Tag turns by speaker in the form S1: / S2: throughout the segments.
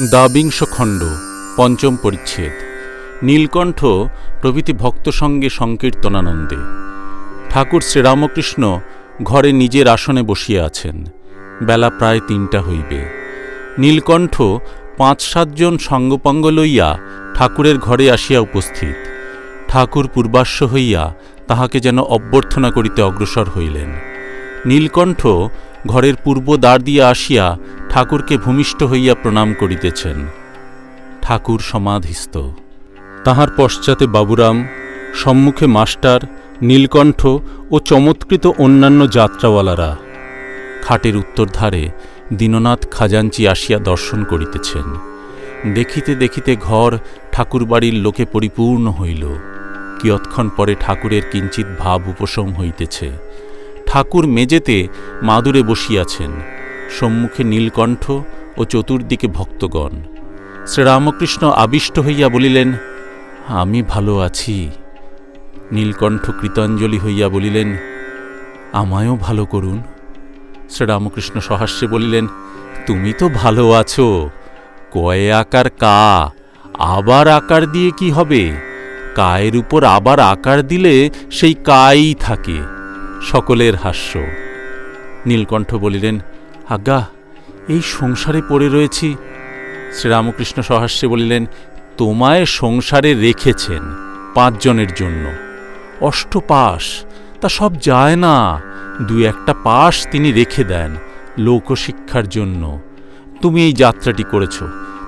S1: দ্বাবিংশ খণ্ড পঞ্চম পরিচ্ছেদ। নীলকণ্ঠ প্রভৃতি ভক্ত সঙ্গে সংকীর্তনানন্দে। ঠাকুর শ্রীরামকৃষ্ণ ঘরে নিজের আসনে বসিয়া আছেন। বেলা প্রায় তিনটা হইবে। নীলকণ্ঠ পাঁচ সাতজন সঙ্গপঙ্গ লইয়া ঠাকুরের ঘরে আসিয়া উপস্থিত। ঠাকুর পূর্বাশ্ব হইয়া তাহাকে যেন অভ্যর্থনা করিতে অগ্রসর হইলেন। নীলকণ্ঠ ঘরের পূর্ব দ্বার দিয়া আসিয়া ঠাকুরকে ভূমিষ্ঠ হইয়া প্রণাম করিতেছেন। ঠাকুর সমাধিস্থ। তাহার পশ্চাতে বাবুরাম, সম্মুখে মাস্টার, নীলকণ্ঠ ও চমৎকৃত অন্যান্য যাত্রাওয়ালারা খাটের উত্তরধারে দীননাথ খাজাঞ্চি আসিয়া দর্শন করিতেছেন। দেখিতে দেখিতে ঘর ঠাকুরবাড়ির লোকে পরিপূর্ণ হইল। কিয়ৎক্ষণ পরে ঠাকুরের কিঞ্চিত ভাব উপশম হইতেছে। ঠাকুর মেজেতে মাদুরে বসিয়াছেন, সম্মুখে নীলকণ্ঠ ও চতুর্দিকে ভক্তগণ। শ্রীরামকৃষ্ণ আবিষ্ট হইয়া বলিলেন, আমি ভালো আছি। নীলকণ্ঠ কৃতাঞ্জলি হইয়া বলিলেন, আমায়ও ভালো করুন। শ্রীরামকৃষ্ণ সহাস্যে বলিলেন, তুমি তো ভালো আছো। কয়ে আকার কা? আবার আকার দিয়ে কি হবে? কায়ের উপর আবার আকার দিলে সেই কাই থাকে। সকলের হাস্য। নীলকণ্ঠ বলিলেন, আজ্ঞা, এই সংসারে পড়ে রয়েছি? শ্রীরামকৃষ্ণ সহাস্যে বলিলেন, তোমায় সংসারে রেখেছেন পাঁচজনের জন্য। অষ্টপাশ তা সব যায় না। দু একটা পাশ তিনি রেখে দেন লোকশিক্ষার জন্য। তুমি এই যাত্রাটি করেছ।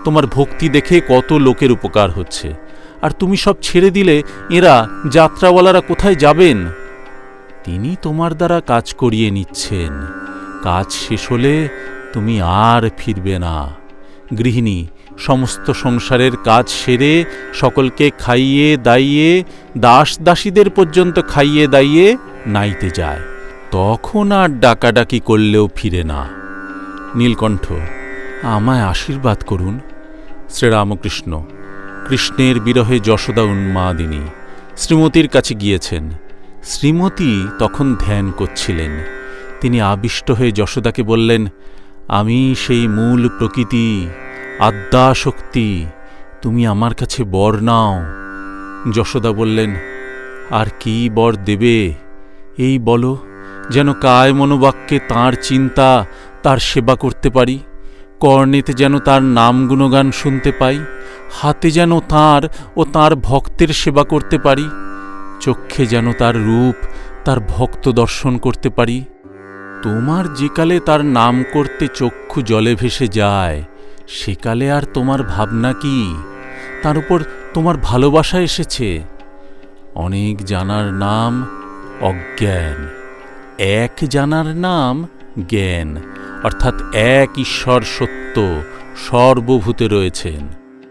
S1: তোমার ভক্তি দেখে কত লোকের উপকার হচ্ছে। আর তুমি সব ছেড়ে দিলে এরা যাত্রাওয়ালারা কোথায় যাবেন? তিনি তোমার দ্বারা কাজ করিয়ে নিচ্ছেন। কাজ শেষ হলে তুমি আর ফিরবে না। গৃহিণী, সমস্ত সংসারের কাজ সেরে সকলকে খাইয়ে দাইয়ে দাস দাসীদের পর্যন্ত খাইয়ে দাইয়ে নাইতে যায়। তখন আর ডাকাডাকি করলেও ফিরে না। নীলকণ্ঠ, আমায় আশীর্বাদ করুন। শ্রীরামকৃষ্ণ, কৃষ্ণের বিরহে যশোদা উন্মাদিনী, শ্রীমতীর কাছে গিয়েছেন। শ্রীমতী তখন ধ্যান করছিলেন। তিনি আবিষ্ট হয়ে যশোদাকে বললেন, আমি সেই মূল প্রকৃতি আদ্যাশক্তি তুমি আমার কাছে বর নাও। যশোদা বললেন, আর কি বর দেবে? এই বলো, যেন কায় মনোবাক্যে তাঁর চিন্তা, তার সেবা করতে পারি, কর্ণেতে যেন তার নাম গুণগান শুনতে পাই, হাতে যেন তার ও তার ভক্তের সেবা করতে পারি চক্ষে যেন তার রূপ, তার ভক্ত দর্শন করতে পারি। তোমার যেকালে তার নাম করতে চক্ষু জলে ভেসে যায়, সেকালে আর তোমার ভাবনা কি? তার উপর তোমার ভালোবাসা এসেছে। অনেক জানার নাম অজ্ঞান, এক জানার নাম জ্ঞান, অর্থাৎ এক ঈশ্বর সত্য সর্বভূতে রয়েছেন।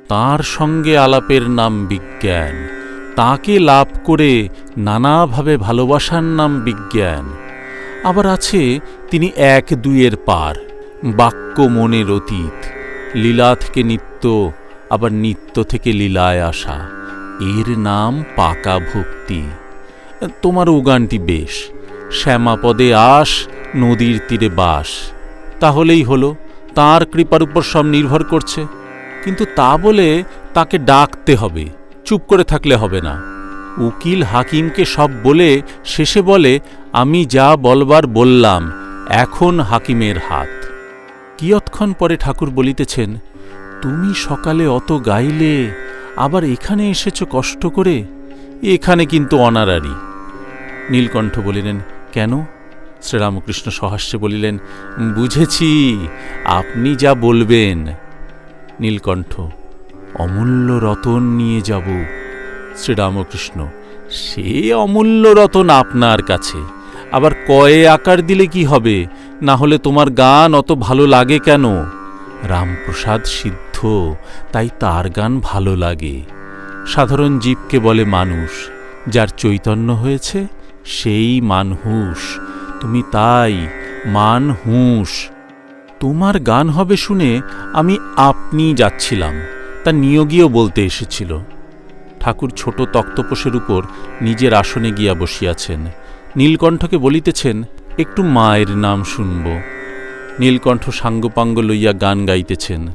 S1: তার সঙ্গে আলাপের নাম বিজ্ঞান তাকে লাভ করে নানাভাবে ভালোবাসার নাম বিজ্ঞান। আবার আছে, তিনি এক দুইয়ের পার, বাক্য মনের অতীত, লীলা থেকে নিত্য, আবার নিত্য থেকে লীলায় আসা। এর নাম পাকা ভক্তি। তোমার উগানটি বেশ, শ্যামাপদে আস, নদীর তীরে বাস। তাহলেই হলো, তার কৃপার উপর সব নির্ভর করছে। কিন্তু তা বলে তাকে ডাকতে হবে। চুপ করে থাকলে হবে না। উকিল হাকিমকে সব বলে শেষে বলে, আমি যা বলবার বললাম, এখন হাকিমের হাত। কিয়ৎক্ষণ পরে ঠাকুর বলিতেছেন, তুমি সকালে অত গাইলে, আবার এখানে এসেছ কষ্ট করে? এখানে কিন্তু অনারারি। নীলকণ্ঠ বলিলেন, কেন? শ্রীরামকৃষ্ণ সহাস্যে বলিলেন, বুঝেছি, আপনি যা বলবেন। নীলকণ্ঠ অমূল্য রতন নিয়ে যাব। শ্রীরামকৃষ্ণ, সে অমূল্য রতন আপনার কাছে। আবার কয়ে আকার দিলে কি হবে? না হলে তোমার গান অত ভালো লাগে কেন? রামপ্রসাদ সিদ্ধ, তাই তার গান ভালো লাগে। সাধারণ জীবকে বলে মানুষ, যার চৈতন্য হয়েছে সেই মানহুস তুমি তাই মানহুস তোমার গান হবে শুনে আমি আপনি যাচ্ছিলাম। তা নিয়োগীও বলতে এসেছিল। ঠাকুর ছোট তক্তপোষের উপর নিজের আসনে গিয়া বসিয়াছেন। নীলকণ্ঠকে বলিতেছেন, একটু মায়ের নাম শুনব। নীলকণ্ঠ সাঙ্গপাঙ্গ লইয়া গান গাইতেছেন।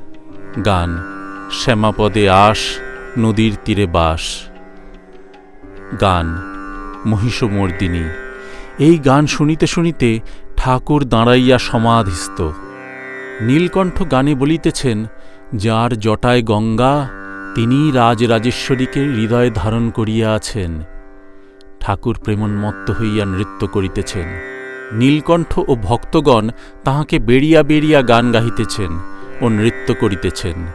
S1: গান, শ্যামাপদে আস, নদীর তীরে বাস। গান, মহিষমর্দিনী। এই গান শুনিতে শুনিতে ঠাকুর দাঁড়াইয়া সমাধিস্থ। নীলকণ্ঠ গানে বলিতেছেন যার জটায় গঙ্গা তিনি রাজরাজেশ্বরীকে হৃদয়ে ধারণ করিয়া আছেন। ঠাকুর প্রেমন্মত্ত হইয়া নৃত্য করিতেছেন। নীলকণ্ঠ ও ভক্তগণ তাহাকে বেড়িয়া বেড়িয়া গান গাহিতেছেন ও নৃত্য করিতেছেন।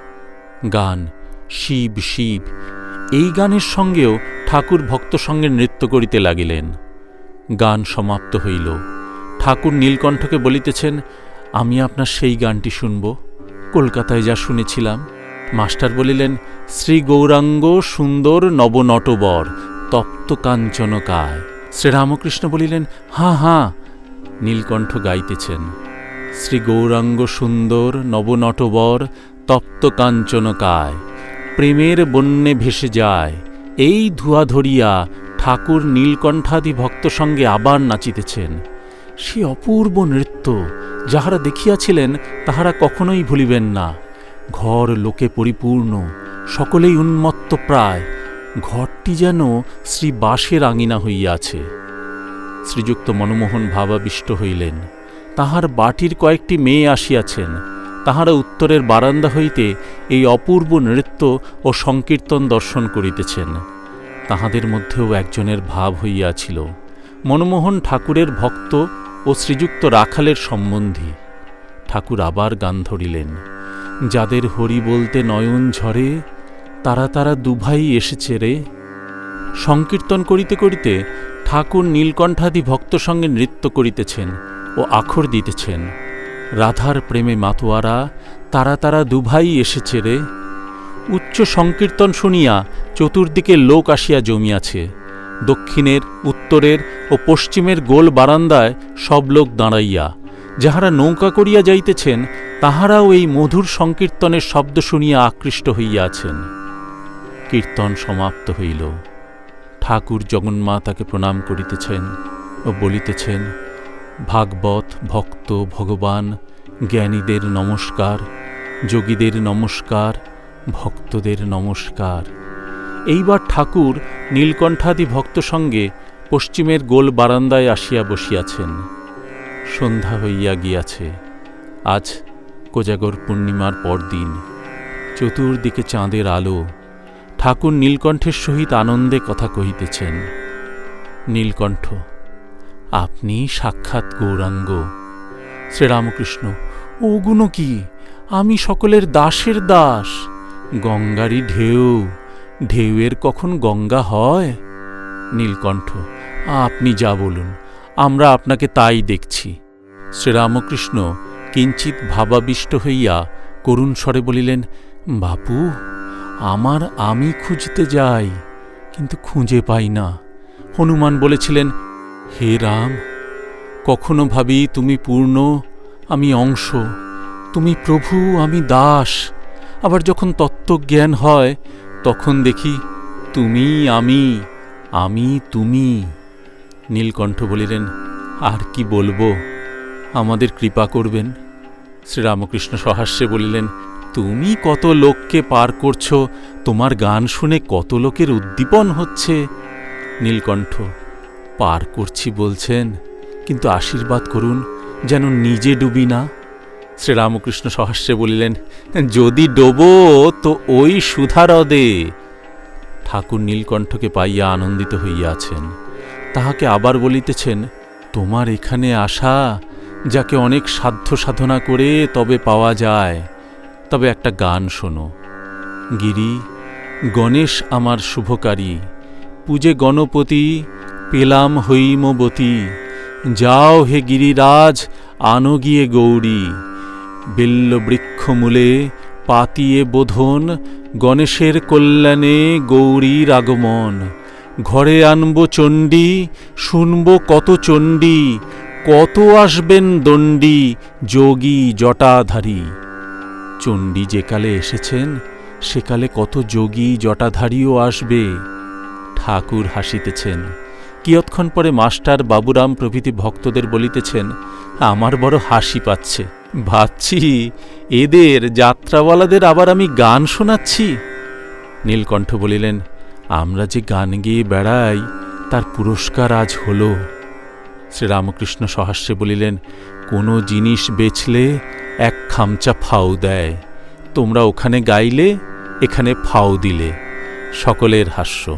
S1: গান, শিব শিব, এই গানের সঙ্গেও ঠাকুর ভক্ত সঙ্গে নৃত্য করিতে লাগিলেন। গান সমাপ্ত হইল। ঠাকুর নীলকণ্ঠকে বলিতেছেন, আমি আপনার সেই গানটি শুনব। কলকাতায় যা শুনেছিলাম, মাস্টার বলিলেন, শ্রী গৌরাঙ্গ সুন্দর নবনটবর, তপ্ত কাঞ্চনকায়। শ্রীরামকৃষ্ণ বলিলেন, হাঁ হাঁ। নীলকণ্ঠ গাইতেছেন, শ্রী গৌরাঙ্গ সুন্দর নবনটবর, তপ্ত কাঞ্চনকায়, প্রেমের বন্যে ভেসে যায়, এই ধুয়া ধরিয়া ঠাকুর নীলকণ্ঠাদি ভক্ত সঙ্গে আবার নাচিতেছেন। সে অপূর্ব নৃত্য যাহারা দেখিয়াছিলেন, তাহারা কখনোই ভুলিবেন না। ঘর লোকে পরিপূর্ণ, সকলেই উন্মত্ত প্রায়। ঘরটি যেন শ্রী বাসের আঙিনা হইয়াছে। শ্রীযুক্ত মনমোহন ভাবাবিষ্ট হইলেন। তাহার বাটির কয়েকটি মেয়ে আসিয়াছেন। তাহারা উত্তরের বারান্দা হইতে এই অপূর্ব নৃত্য ও সংকীর্তন দর্শন করিতেছেন। তাহাদের মধ্যেও একজনের ভাব হইয়াছিল। মনমোহন ঠাকুরের ভক্ত ও শ্রীযুক্ত রাখালের সম্বন্ধী। ঠাকুর আবার গান ধরিলেন। যাদের হরি বলতে নয়ন ঝরে, তারা তারা দুভাই এসেছে রে। সংকীর্তন করিতে করিতে ঠাকুর নীলকণ্ঠাদি ভক্ত সঙ্গে নৃত্য করিতেছেন ও আখর দিতেছেন। রাধার প্রেমে মাতোয়ারা, তারা তারা দুভাই এসেছে রে। উচ্চ সংকীর্তন শুনিয়া চতুর্দিকে লোক আসিয়া জমিয়াছে। দক্ষিণের, উত্তরের ও পশ্চিমের গোল বারান্দায় সব লোক দাঁড়াইয়া, যাহারা নৌকা করিয়া যাইতেছেন, তাহারাও এই মধুর সংকীর্তনের শব্দ শুনিয়া আকৃষ্ট হইয়াছেন। কীর্তন সমাপ্ত হইল। ঠাকুর জগন্মাতাকে প্রণাম করিতেছেন ও বলিতেছেন, ভাগবত, ভক্ত, ভগবান, জ্ঞানীদের নমস্কার, যোগীদের নমস্কার, ভক্তদের নমস্কার। এইবার ঠাকুর নীলকণ্ঠাদি ভক্ত সঙ্গে পশ্চিমের গোল বারান্দায় আসিয়া বসিয়াছেন। সন্ধ্যা হইয়া গিয়াছে। আজ কোজাগর পূর্ণিমার পরদিন। চতুর্দিকে চাঁদের আলো। ঠাকুর নীলকণ্ঠের সহিত আনন্দে কথা কহিতেছেন, নীলকণ্ঠ, আপনি সাক্ষাৎ গৌরাঙ্গ। শ্রীরামকৃষ্ণ ওগুলো কি? আমি সকলের দাসের দাস। গঙ্গারই ঢেউ। ঢেউয়ের কখন গঙ্গা হয়? নীলকণ্ঠ, আপনি যা বলুন, আমরা আপনাকে তাই দেখছি। শ্রীরামকৃষ্ণ কিঞ্চিত ভাবাবিষ্ট হইয়া করুণ স্বরে বলিলেন, বাপু, আমার আমি খুঁজতে যাই, কিন্তু খুঁজে পাই না। হনুমান বলেছিলেন, হে রাম, কখনো ভাবি তুমি পূর্ণ, আমি অংশ, তুমি প্রভু, আমি দাস। আবার যখন তত্ত্বজ্ঞান হয় তখন দেখি তুমি আমি আমি তুমি। নীলকণ্ঠ বলিলেন, আর কি বলব? আমাদের কৃপা করবেন। শ্রীরামকৃষ্ণ সহাস্যে বলিলেন, তুমি কত লোককে পার করছ? তোমার গান শুনে কত লোকের উদ্দীপন হচ্ছে? নীলকণ্ঠ, পার করছি বলছেন, কিন্তু আশীর্বাদ করুন, যেন নিজে ডুবি না। শ্রীরামকৃষ্ণ সহাস্যে বলিলেন, যদি ডোবো, তো ওই সুধারদে। ঠাকুর নীলকণ্ঠকে পাইয়া আনন্দিত হইয়াছেন। তাহাকে আবার বলিতেছেন, তোমার এখানে আসা, যাকে অনেক সাধ্য সাধনা করে তবে পাওয়া যায়। তবে একটা গান শোনো। গিরি, গণেশ আমার শুভকারী, পূজে গণপতি, পেলাম হৈমবতী। যাও হে গিরিরাজ, আনো গিয়ে গৌরী। বেল্ল বৃক্ষমূলে পাতিয়ে বোধন গণেশের কল্যাণে গৌরীর আগমন। ঘরে আনব চণ্ডী, শুনব কত চণ্ডী, কত আসবেন দণ্ডী, যোগী জটাধারী। চণ্ডী যেকালে এসেছেন সেকালে কত যোগী জটাধারীও আসবে। ঠাকুর হাসিতেছেন, কিয়ৎক্ষণ পরে মাস্টার বাবুরাম প্রভৃতি ভক্তদের বলিতেছেন, আমার বড় হাসি পাচ্ছে। ভাবছি, এদের যাত্রাওয়ালাদের আবার আমি গান শোনাচ্ছি। নীলকণ্ঠ বলিলেন, আমরা যে গান গেয়ে বেড়াই, তার পুরস্কার আজ হলো। শ্রীরামকৃষ্ণ সহাস্যে বলিলেন, কোনো জিনিস বেচলে এক খামচা ফাও দেয়। তোমরা ওখানে গাইলে, এখানে ফাও দিলে। সকলের হাস্য।